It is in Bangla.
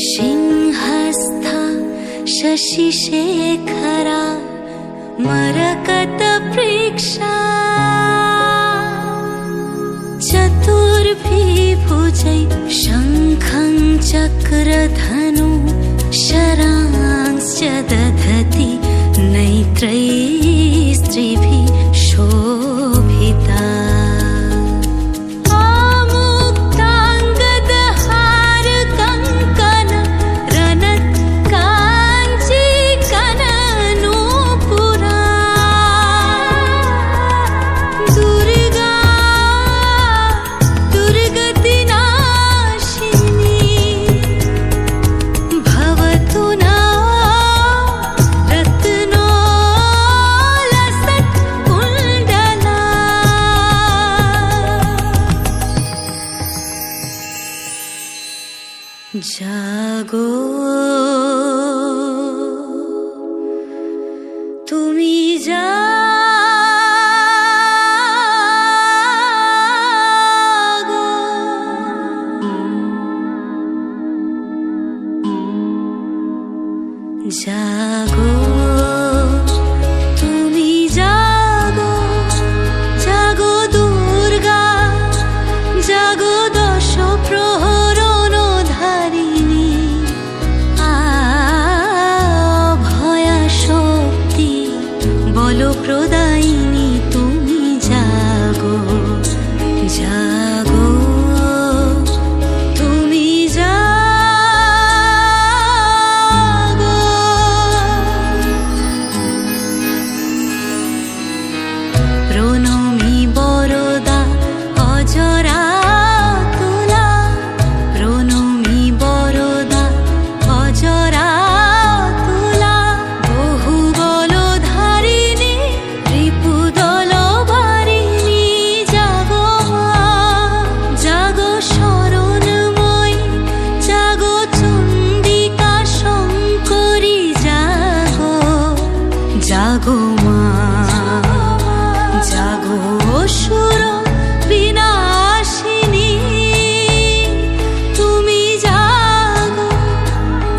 सिंहस्था शशिशेखरा मरकतप्रेक्षा चतुर्भिभुजै शङ्खं चक्रधनु জাগো। তুমি জাগো জাগো। প্রদ